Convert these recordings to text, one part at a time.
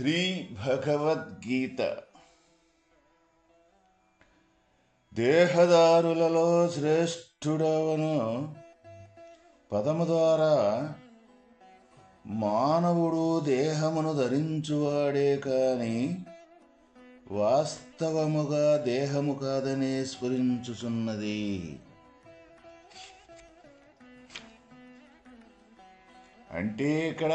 శ్రీ భగవద్గీత దేహదారులలో శ్రేష్ఠుడవను పదము ద్వారా మానవుడు దేహమును ధరించువాడే కాని వాస్తవముగా దేహము కాదనే స్ఫురించుచున్నది. అంటే ఇక్కడ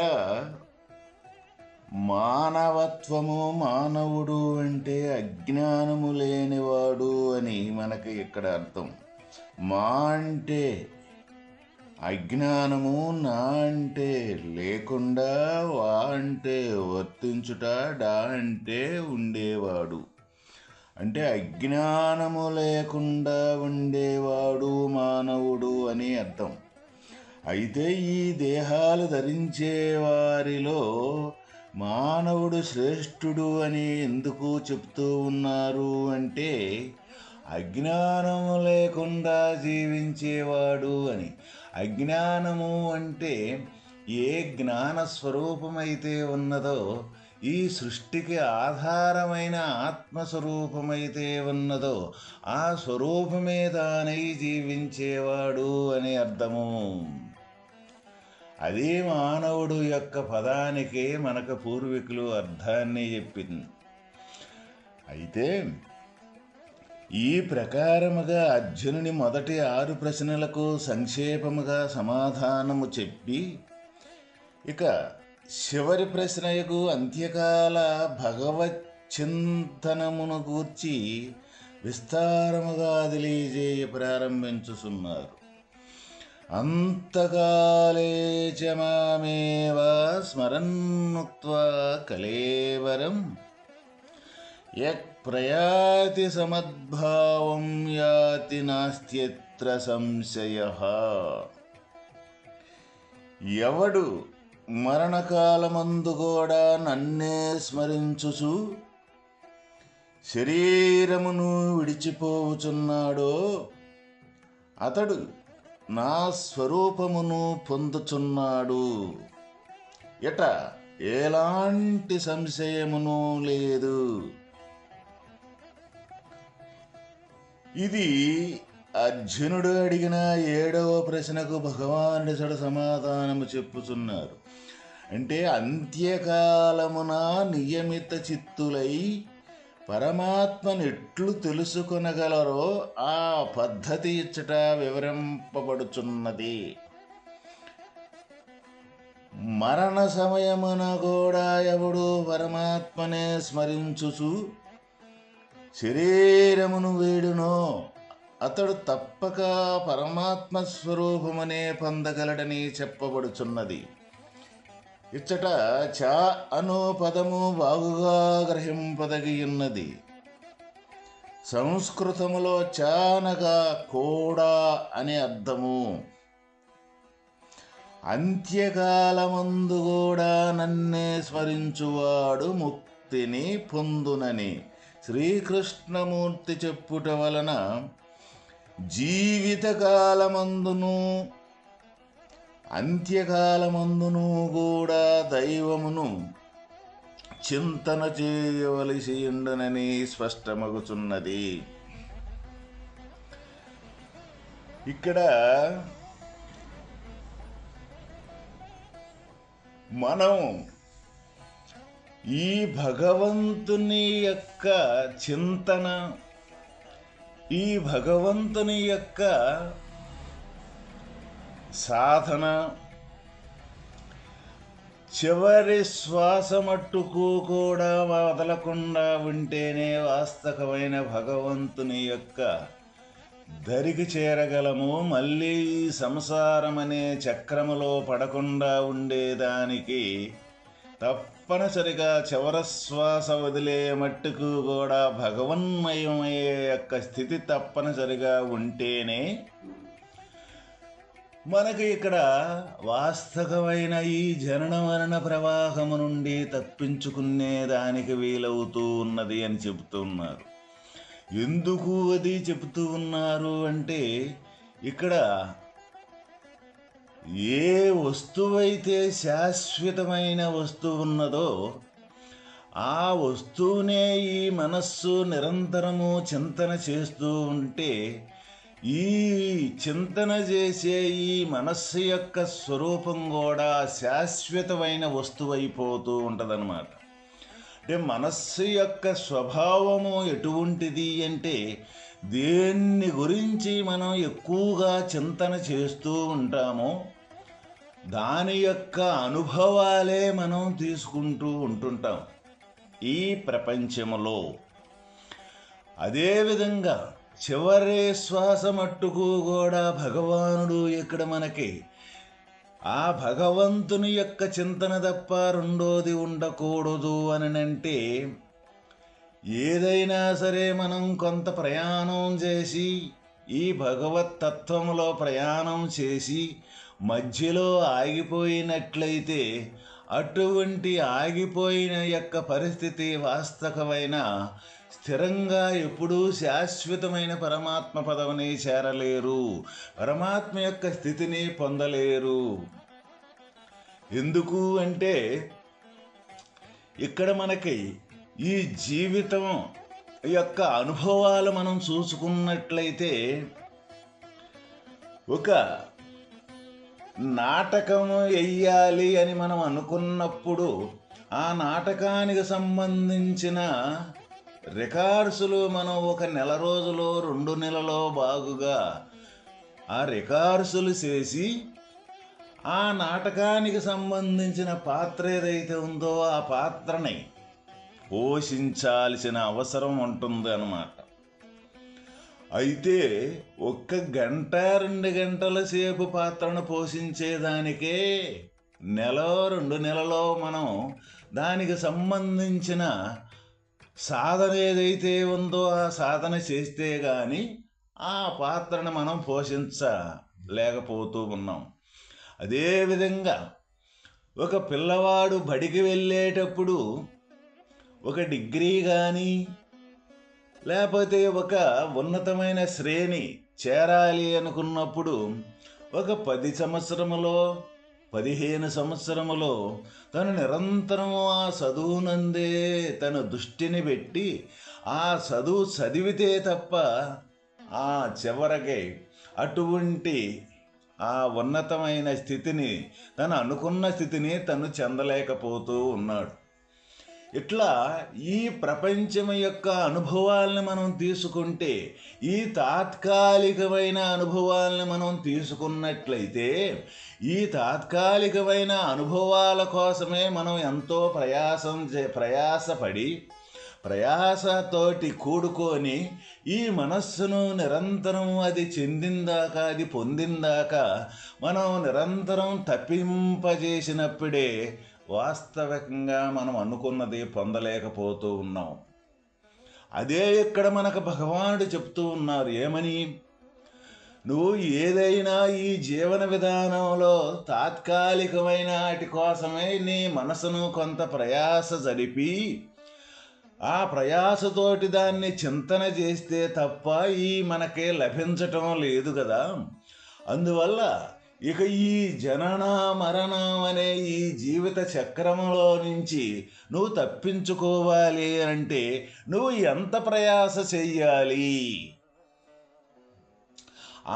మానవత్వము మానవుడు అంటే అజ్ఞానము లేనివాడు అని మనకి ఇక్కడ అర్థం. మా అంటే అజ్ఞానము నా అంటే లేకుండా వా అంటే వర్తించుట డా అంటే ఉండేవాడు. అంటే అజ్ఞానము లేకుండా ఉండేవాడు మానవుడు అని అర్థం. అయితే ఈ దేహాలు ధరించే వారిలో మానవుడు శ్రేష్ఠుడు అని ఎందుకు చెప్తూ ఉన్నారు అంటే అజ్ఞానము లేకుండా జీవించేవాడు అని. అజ్ఞానము అంటే ఏ జ్ఞాన స్వరూపమైతే ఉన్నదో ఈ సృష్టికి ఆధారమైన ఆత్మస్వరూపమైతే ఉన్నదో ఆ స్వరూపమే తానై జీవించేవాడు అని అర్థము. అదే మానవుడు యొక్క పదానికే మనకు పూర్వీకులు అర్థాన్ని చెప్పింది. అయితే ఈ ప్రకారముగా అర్జునుని మొదటి ఆరు ప్రశ్నలకు సంక్షేపముగా సమాధానము చెప్పి ఇక చివరి ప్రశ్నకు అంత్యకాల భగవత్ చింతనమును గూర్చి విస్తారముగా తెలియజేయ ప్రారంభించుచున్నారు. అంతకాలే చ మామేవ స్మరన్ముక్త్వా కలేవరం యక్ ప్రయాతి సమద్భావం యాతి నాస్త్యత్ర సంశయ. ఎవడు మరణకాలమందు కూడా నన్నే స్మరించుచు శరీరమును విడిచిపోవుచున్నాడో అతడు నా స్వరూపమును పొందుచున్నాడు. ఎట? ఎలాంటి సంశయమును లేదు. ఇది అర్జునుడు అడిగిన ఏడవ ప్రశ్నకు భగవానుడు సమాధానము చెప్పుచున్నారు. అంటే అంత్యకాలమున నియమిత చిత్తులై పరమాత్మను ఎట్లు తెలుసుకొనగలరో ఆ పద్ధతి ఇచ్చట వివరింపబడుచున్నది. మరణ సమయమున కూడా ఎవడు పరమాత్మనే స్మరించుచు శరీరమును వేడునో అతడు తప్పక పరమాత్మ స్వరూపమనే పొందగలడని చెప్పబడుచున్నది. ఇచ్చట చ అను పదము బాగుగా గ్రహింపదగి ఉన్నది సంస్కృతములో చానగా కూడా అని అర్థము. అంత్యకాలమందు కూడా నన్నే స్మరించువాడు ముక్తిని పొందునని శ్రీకృష్ణమూర్తి చెప్పుట వలన జీవితకాలమందును అంత్యకాలమందును కూడా దైవమును చింతన చేయవలసి ఉండునని స్పష్టమగుచున్నది. ఇక్కడ మనం ఈ భగవంతుని యొక్క చింతన ఈ భగవంతుని యొక్క సాధన. చివరి శ్వాస మట్టుకు కూడా వదలకుండా ఉంటేనే వాస్తవమైన భగవంతుని యొక్క దరికి చేరగలము. మళ్ళీ సంసారమనే సంసారం అనే చక్రములో పడకుండా ఉండేదానికి తప్పనిసరిగా చివర శ్వాస వదిలే మట్టుకు కూడా భగవన్మయమయ్యే యొక్క స్థితి తప్పనిసరిగా ఉంటేనే మనకి ఇక్కడ వాస్తవమైన ఈ జనన మరణ ప్రవాహము నుండి తప్పించుకునే దానికి వీలవుతూ ఉన్నది అని చెబుతున్నారు ఎందుకు అది చెబుతూ ఉన్నారు అంటే ఇక్కడ ఏ వస్తువైతే శాశ్వతమైన వస్తువు ఉన్నదో ఆ వస్తువునే ఈ మనస్సు నిరంతరము చింతన చేస్తూ ఉంటే ఈ చింతన చేసే ఈ మనస్సు యొక్క స్వరూపం కూడా శాశ్వతమైన వస్తువు అయిపోతూ ఉంటుందన్నమాట. అంటే మనస్సు యొక్క స్వభావము ఎటువంటిది అంటే దేన్ని గురించి మనం ఎక్కువగా చింతన చేస్తూ ఉంటామో దాని యొక్క అనుభవాలే మనం తీసుకుంటూ ఉంటుంటాం ఈ ప్రపంచంలో అదేవిధంగా చివరి శ్వాస మట్టుకు కూడా భగవానుడు ఇక్కడ మనకి. ఆ భగవంతుని యొక్క చింతన తప్ప రెండోది ఉండకూడదు అనంటే ఏదైనా సరే మనం కొంత ప్రయాణం చేసి ఈ భగవత్ తత్వంలో ప్రయాణం చేసి మధ్యలో ఆగిపోయినట్లయితే అటువంటి ఆగిపోయిన యొక్క పరిస్థితి వాస్తవమైన స్థిరంగా ఎప్పుడూ శాశ్వతమైన పరమాత్మ పదవిని చేరలేరు. పరమాత్మ యొక్క స్థితిని పొందలేరు. ఎందుకు అంటే ఇక్కడ మనకి ఈ జీవితం యొక్క అనుభవాలు మనం చూసుకున్నట్లయితే ఒక నాటకం వెయ్యాలి అని మనం అనుకున్నప్పుడు ఆ నాటకానికి సంబంధించిన రికార్డ్సులు మనం ఒక నెల రోజులో రెండు నెలలో బాగుగా ఆ రికార్డ్సులు చేసి ఆ నాటకానికి సంబంధించిన పాత్ర ఏదైతే ఉందో ఆ పాత్రని పోషించాల్సిన అవసరం ఉంటుంది అన్నమాట అయితే ఒక్క గంట రెండు గంటల సేపు పాత్రను పోషించేదానికే నెల రెండు నెలలో మనం దానికి సంబంధించిన సాధన ఏదైతే ఉందో ఆ సాధన చేస్తే కానీ ఆ పాత్రను మనం పోషించలేకపోతూ ఉన్నాం. అదేవిధంగా ఒక పిల్లవాడు బడికి వెళ్ళేటప్పుడు ఒక డిగ్రీ కానీ లేకపోతే ఒక ఉన్నతమైన శ్రేణి చేరాలి అనుకున్నప్పుడు ఒక పది సంవత్సరములో పదిహేను సంవత్సరములో తను నిరంతరము ఆ చదువునందే తన దృష్టిని పెట్టి ఆ చదువు చదివితే తప్ప ఆ చివరికి అటువంటి ఆ ఉన్నతమైన స్థితిని తను అనుకున్న స్థితిని తను చెందలేకపోతూ ఉన్నాడు. ఇట్లా ఈ ప్రపంచం యొక్క అనుభవాల్ని మనం తీసుకుంటే ఈ తాత్కాలికమైన అనుభవాల్ని మనం తీసుకున్నట్లయితే ఈ తాత్కాలికమైన అనుభవాల కోసమే మనం ఎంతో ప్రయాసం చే- ప్రయాసపడి ప్రయాసతోటి కూడుకొని ఈ మనస్సును నిరంతరం అది చెందిందాక అది పొందిందాక మనం నిరంతరం తప్పింపజేసినప్పుడే వాస్తవికంగా మనం అనుకున్నది పొందలేకపోతూ ఉన్నాం. అదే ఇక్కడ మనకు భగవానుడు చెప్తూ ఉన్నారు ఏమని? నువ్వు ఏదైనా ఈ జీవన విధానంలో తాత్కాలికమైన వాటి కోసమే నీ మనసును కొంత ప్రయాస జరిపి ఆ ప్రయాసతోటి దాన్ని చింతన చేస్తే తప్ప ఈ మనకే లభించటం లేదు కదా. అందువల్ల ఇక ఈ జనన మరణం అనే ఈ జీవిత చక్రంలో నుంచి నువ్వు తప్పించుకోవాలి అంటే నువ్వు ఎంత ప్రయాస చెయ్యాలి?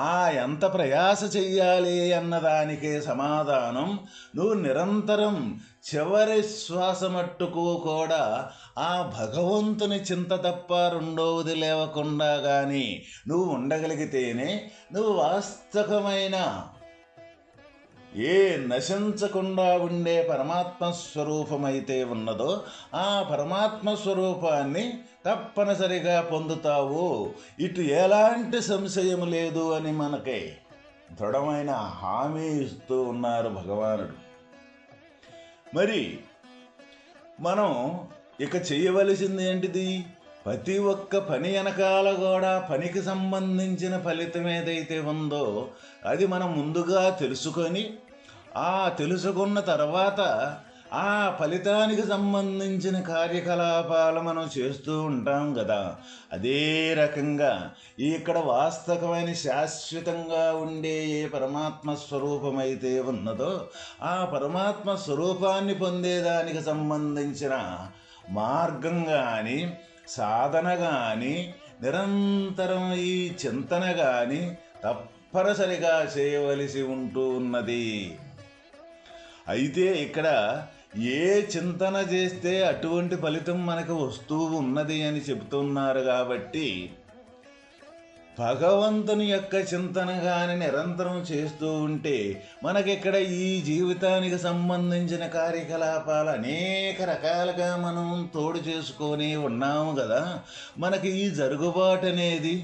ఆ ఎంత ప్రయాస చెయ్యాలి అన్నదానికే సమాధానం నువ్వు నిరంతరం చివరి శ్వాస మట్టుకు కూడా ఆ భగవంతుని చింత తప్ప రెండవది లేవకుండా కానీ నువ్వు ఉండగలిగితేనే నువ్వు వాస్తవమైన ఏ నశించకుండా ఉండే పరమాత్మ స్వరూపమైతే ఉన్నదో ఆ పరమాత్మ స్వరూపాన్ని తప్పనిసరిగా పొందుతావు. ఇటు ఎలాంటి సంశయం లేదు అని మనకి దృఢమైన హామీ ఇస్తూ ఉన్నారు భగవానుడు. మరి మనం ఇక చేయవలసింది ఏంటిది? ప్రతి ఒక్క పని వెనకాల కూడా పనికి సంబంధించిన ఫలితం ఏదైతే ఉందో అది మనం ముందుగా తెలుసుకొని ఆ తెలుసుకున్న తర్వాత ఆ ఫలితానికి సంబంధించిన కార్యకలాపాలు మనం చేస్తూ ఉంటాం కదా. అదే రకంగా ఇక్కడ వాస్తవమైన శాశ్వతంగా ఉండే ఏ పరమాత్మ స్వరూపమైతే ఉన్నదో ఆ పరమాత్మ స్వరూపాన్ని పొందేదానికి సంబంధించిన మార్గం కానీ సాధన కానీ నిరంతరం ఈ చింతన కానీ తప్పనిసరిగా చేయవలసి ఉంటూ ఉన్నది. అయితే ఇక్కడ ఏ చింతన చేస్తే అటువంటి ఫలితం మనకు వస్తూ ఉన్నది అని చెబుతున్నారు కాబట్టి భగవంతుని యొక్క చింతన కానీ నిరంతరం చేస్తూ ఉంటే మనకిక్కడ ఈ జీవితానికి సంబంధించిన కార్యకలాపాలు అనేక రకాలుగా మనం తోడు చేసుకొని ఉన్నాము కదా. మనకి ఈ జరుగుబాటు అనేది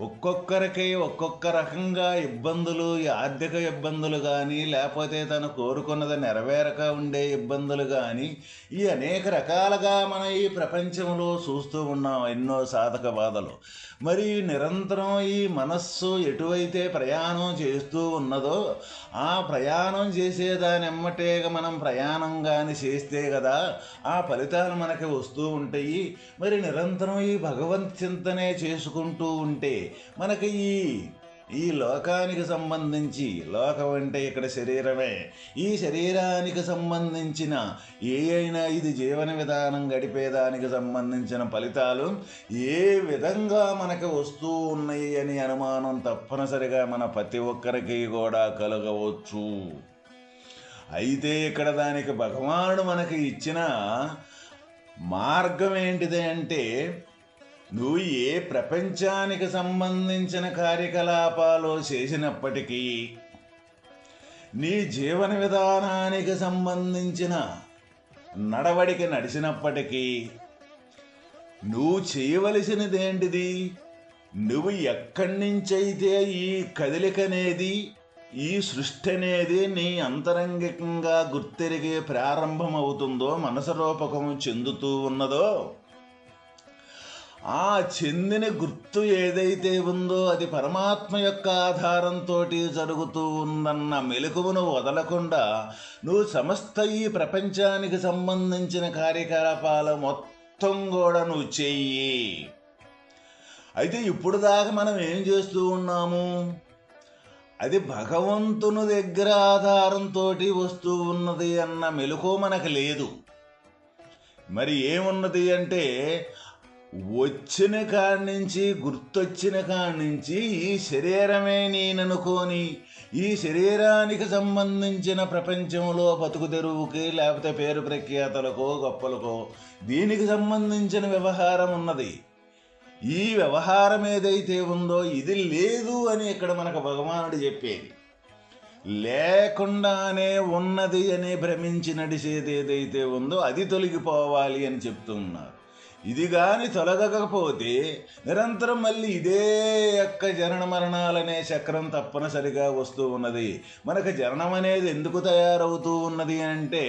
ఒక్కొక్కరికి ఒక్కొక్క రకంగా ఇబ్బందులు ఈ ఆర్థిక ఇబ్బందులు కానీ లేకపోతే తను కోరుకున్నది నెరవేరక ఉండే ఇబ్బందులు కానీ ఈ అనేక రకాలుగా మనం ఈ ప్రపంచంలో చూస్తూ ఉన్నాం ఎన్నో సాధక బాధలు. మరి నిరంతరం ఈ మనస్సు ఎటువైతే ప్రయాణం చేస్తూ ఉన్నదో ఆ ప్రయాణం చేసేదాని ఎమ్మటే మనం ప్రయాణం కానీ చేస్తే కదా ఆ ఫలితాలు మనకి వస్తూ ఉంటాయి. మరి నిరంతరం ఈ భగవంత్ చింతనే చేసుకుంటూ ఉంటే మనకి ఈ ఈ లోకానికి సంబంధించి లోకం అంటే ఇక్కడ శరీరమే. ఈ శరీరానికి సంబంధించిన ఏ అయినా ఇది జీవన విధానం గడిపేదానికి సంబంధించిన ఫలితాలు ఏ విధంగా మనకు వస్తూ ఉన్నాయి అని అనుమానం తప్పనిసరిగా మన ప్రతి ఒక్కరికి కూడా కలగవచ్చు. అయితే ఇక్కడ దానికి భగవానుడు మనకి ఇచ్చిన మార్గం ఏంటిది అంటే నువ్వు ఏ ప్రపంచానికి సంబంధించిన కార్యకలాపాలు చేసినప్పటికీ నీ జీవన విధానానికి సంబంధించిన నడవడిక నడిచినప్పటికీ నువ్వు చేయవలసినది ఏంటిది నువ్వు ఎక్కడి నుంచైతే ఈ కదలిక అనేది ఈ సృష్టి అనేది నీ అంతరంగికంగా గుర్తెరిగే ప్రారంభమవుతుందో మనసరూపకము చెందుతూ ఉన్నదో ఆ చెందిన గుర్తు ఏదైతే ఉందో అది పరమాత్మ యొక్క ఆధారంతో జరుగుతూ ఉందన్న మెలకువను వదలకుండా నువ్వు సమస్త ఈ ప్రపంచానికి సంబంధించిన కార్యకలాపాలు మొత్తం కూడా నువ్వు చెయ్యి. అయితే ఇప్పుడు దాకా మనం ఏం చేస్తూ ఉన్నాము? అది భగవంతుని దగ్గర ఆధారంతో వస్తూ ఉన్నది అన్న మెలకు మనకు లేదు. మరి ఏమున్నది అంటే వచ్చిన కాడి నుంచి గుర్తొచ్చిన కాడి నుంచి ఈ శరీరమే నేననుకోని ఈ శరీరానికి సంబంధించిన ప్రపంచంలో బతుకు తెరువుకి లేకపోతే పేరు ప్రఖ్యాతలకో గొప్పలకో దీనికి సంబంధించిన వ్యవహారం ఉన్నది. ఈ వ్యవహారం ఏదైతే ఉందో ఇది లేదు అని ఇక్కడ మనకు భగవానుడు చెప్పేది. లేకుండానే ఉన్నది అని భ్రమించి నడిచేది ఏదైతే ఉందో అది తొలగిపోవాలి అని చెప్తున్నారు ఇది కానీ తొలగకపోతే నిరంతరం మళ్ళీ ఇదే యొక్క జనన మరణాలనే చక్రం తప్పనిసరిగా వస్తూ ఉన్నది. మనకు జననం అనేది ఎందుకు తయారవుతూ ఉన్నది అంటే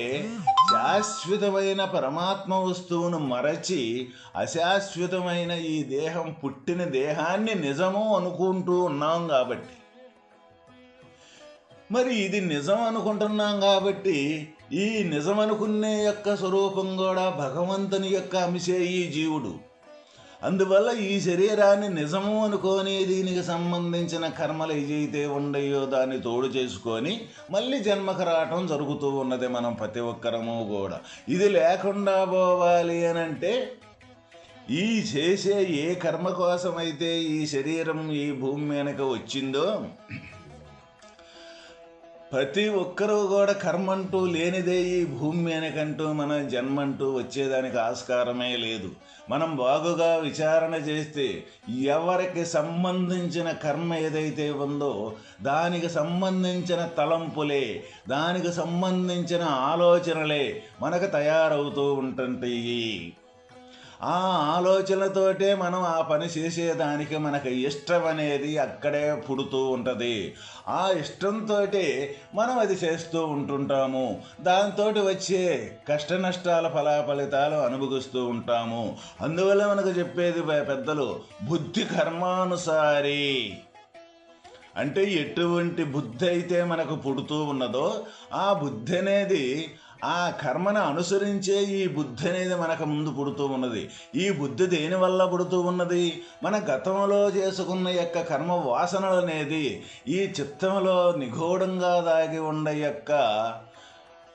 శాశ్వతమైన పరమాత్మ వస్తువును మరచి అశాశ్వతమైన ఈ దేహం పుట్టిన దేహాన్ని నిజము అనుకుంటూ ఉన్నాం కాబట్టి. మరి ఇది నిజం అనుకుంటున్నాం కాబట్టి ఈ నిజం అనుకునే యొక్క స్వరూపం కూడా భగవంతుని యొక్క అంశే ఈ జీవుడు. అందువల్ల ఈ శరీరాన్ని నిజము అనుకొని దీనికి సంబంధించిన కర్మలు ఏదైతే ఉండయో దాన్ని తోడు చేసుకొని మళ్ళీ జన్మకు రావటం జరుగుతూ ఉన్నది మనం ప్రతి ఒక్కరము కూడా. ఇది లేకుండా పోవాలి అని అంటే ఈ చేసే ఏ కర్మ కోసమైతే ఈ శరీరం ఈ భూమి మీదకి వచ్చిందో ప్రతి ఒక్కరూ కూడా కర్మంటూ లేనిదే ఈ భూమి మీదకంటూ మన జన్మంటూ వచ్చేదానికి ఆస్కారమే లేదు. మనం బాగుగా విచారణ చేస్తే ఎవరికి సంబంధించిన కర్మ ఏదైతే ఉందో దానికి సంబంధించిన తలంపులే దానికి సంబంధించిన ఆలోచనలే మనకు తయారవుతూ ఉంటుంటాయి. ఆ ఆలోచనతోటే మనం ఆ పని చేసేదానికి మనకు ఇష్టం అనేది అక్కడే పుడుతూ ఉంటుంది. ఆ ఇష్టంతో మనం అది చేస్తూ ఉంటుంటాము. దాంతో వచ్చే కష్ట నష్టాల ఫలాఫలితాలు అనుభవిస్తూ ఉంటాము. అందువల్ల మనకు చెప్పేది పెద్దలు బుద్ధి కర్మానుసారి. అంటే ఎటువంటి బుద్ధి అయితే మనకు పుడుతూ ఉన్నదో ఆ బుద్ధి అనేది ఆ కర్మను అనుసరించే ఈ బుద్ధి అనేది మనకు ముందు పుడుతూ ఉన్నది. ఈ బుద్ధి దేని వల్ల పుడుతూ ఉన్నది? మన గతంలో చేసుకున్న యొక్క కర్మ వాసనలు అనేది ఈ చిత్తంలో నిగూఢంగా దాగి ఉండే యొక్క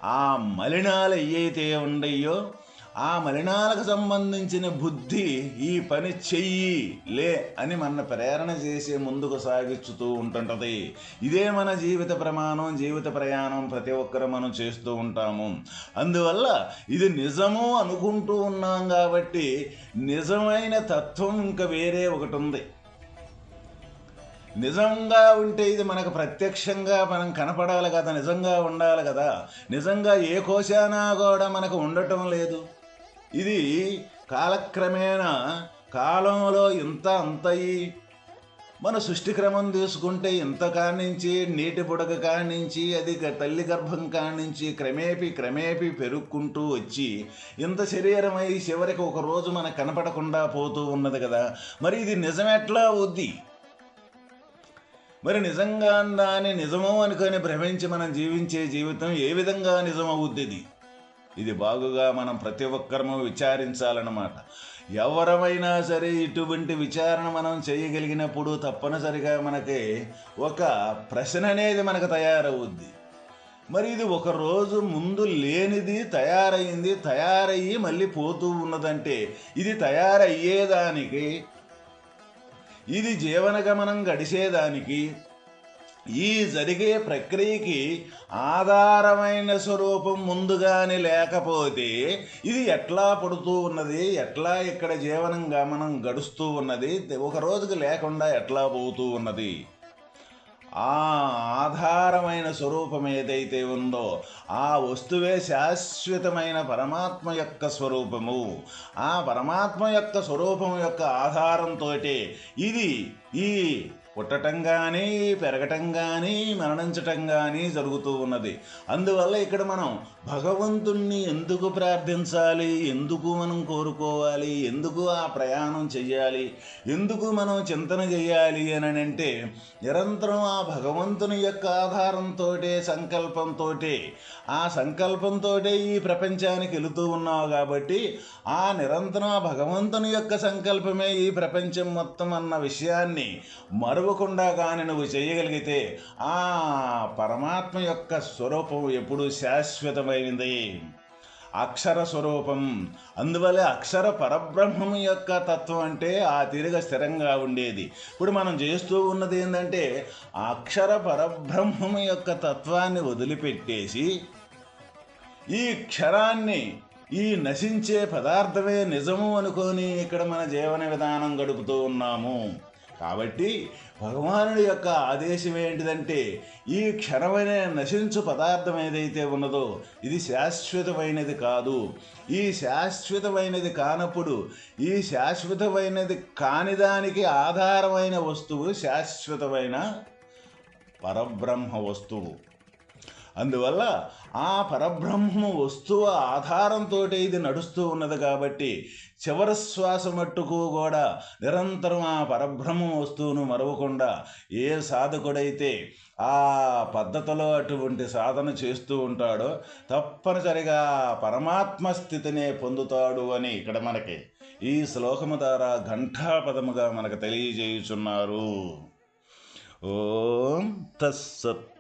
ఆ మలినాలు ఏవైతే ఉండయో ఆ మలినాలకు సంబంధించిన బుద్ధి ఈ పని చెయ్యి లే అని మన ప్రేరణ చేసి ముందుకు సాగించుతూ ఉంటుంటది. ఇదే మన జీవిత ప్రమాణం జీవిత ప్రయాణం ప్రతి ఒక్కరు మనం చేస్తూ ఉంటాము. అందువల్ల ఇది నిజము అనుకుంటూ ఉన్నాం కాబట్టి నిజమైన తత్వం ఇంకా వేరే ఒకటి ఉంది నిజంగా ఉంటే ఇది మనకు ప్రత్యక్షంగా మనం కనపడాలి కదా నిజంగా ఉండాలి కదా. నిజంగా ఏ కోశానా కూడా మనకు ఉండటం లేదు. ఇది కాలక్రమేణా కాలంలో ఇంత అంతయి. మన సృష్టి క్రమం తీసుకుంటే ఇంత కానించి నీటి పుడక కానించి అది తల్లి గర్భం కానించి క్రమేపి క్రమేపి పెరుక్కుంటూ వచ్చి ఇంత శరీరమై చివరికి ఒక రోజు మనకు కనపడకుండా పోతూ ఉన్నది కదా. మరి ఇది నిజమెట్లా అవుద్ది? మరి నిజంగా దాన్ని నిజము అనుకొని భ్రమించి మనం జీవించే జీవితం ఏ విధంగా నిజమవుద్ది ఇది బాగుగా మనం ప్రతి ఒక్కరము విచారించాలన్నమాట. ఎవరమైనా సరే ఇటువంటి విచారణ మనం చేయగలిగినప్పుడు తప్పనిసరిగా మనకి ఒక ప్రశ్న అనేది మనకు తయారవుద్ది. మరి ఇది ఒక రోజు ముందు లేనిది తయారైంది తయారయ్యి మళ్ళీ పోతూ ఉన్నదంటే ఇది తయారయ్యేదానికి ఇది జీవన గమనం గడిచేదానికి ఈ జరిగే ప్రక్రియకి ఆధారమైన స్వరూపం ముందుగానే లేకపోతే ఇది ఎట్లా పడుతూ ఉన్నది ఎట్లా ఇక్కడ జీవనం గమనం గడుస్తూ ఉన్నది ఒక రోజుకి లేకుండా ఎట్లా పోతూ ఉన్నది? ఆ ఆధారమైన స్వరూపం ఏదైతే ఉందో ఆ వస్తువే శాశ్వతమైన పరమాత్మ యొక్క స్వరూపము. ఆ పరమాత్మ యొక్క స్వరూపం యొక్క ఆధారంతో ఇది ఈ పుట్టటం కానీ పెరగటం కానీ మరణించటం కానీ జరుగుతూ ఉన్నది. అందువల్ల ఇక్కడ మనం భగవంతుణ్ణి ఎందుకు ప్రార్థించాలి? ఎందుకు మనం కోరుకోవాలి? ఎందుకు ఆ ప్రయాణం చెయ్యాలి? ఎందుకు మనం చింతన చేయాలి అని అంటే నిరంతరం ఆ భగవంతుని యొక్క ఆధారంతో సంకల్పంతో ఆ సంకల్పంతో ఈ ప్రపంచానికి వెళుతూ ఉన్నావు కాబట్టి ఆ నిరంతరం ఆ భగవంతుని యొక్క సంకల్పమే ఈ ప్రపంచం మొత్తం అన్న విషయాన్ని మరో మరువకుండా కానీ నువ్వు చేయగలిగితే ఆ పరమాత్మ యొక్క స్వరూపం ఎప్పుడు శాశ్వతమైనది అక్షర స్వరూపం. అందువల్ల అక్షర పరబ్రహ్మం యొక్క తత్వం అంటే ఆ తిరగ స్థిరంగా ఉండేది. ఇప్పుడు మనం చేస్తూ ఉన్నది ఏంటంటే అక్షర పరబ్రహ్మం యొక్క తత్వాన్ని వదిలిపెట్టేసి ఈ క్షరాన్ని ఈ నశించే పదార్థమే నిజము అనుకొని ఇక్కడ మన జీవన విధానం గడుపుతూ ఉన్నాము. కాబట్టి భగవానుడి యొక్క ఆదేశం ఏంటిదంటే ఈ క్షణమైన నశించు పదార్థం ఏదైతే ఉన్నదో ఇది శాశ్వతమైనది కాదు. ఈ శాశ్వతమైనది కానప్పుడు ఈ శాశ్వతమైనది కాని దానికి ఆధారమైన వస్తువు శాశ్వతమైన పరబ్రహ్మ వస్తువు. అందువల్ల ఆ పరబ్రహ్మ వస్తువు ఆధారంతో ఇది నడుస్తూ ఉన్నది కాబట్టి చివరి శ్వాస మట్టుకు కూడా నిరంతరం ఆ పరబ్రహ్మ వస్తువును మరవకుండా ఏ సాధకుడైతే ఆ పద్ధతిలో అటువంటి సాధన చేస్తూ ఉంటాడో తప్పనిసరిగా పరమాత్మ స్థితినే పొందుతాడు అని ఇక్కడ మనకి ఈ శ్లోకము ద్వారా ఘంటాపదముగా మనకు తెలియజేయుచున్నారు. ఓం తస్సత్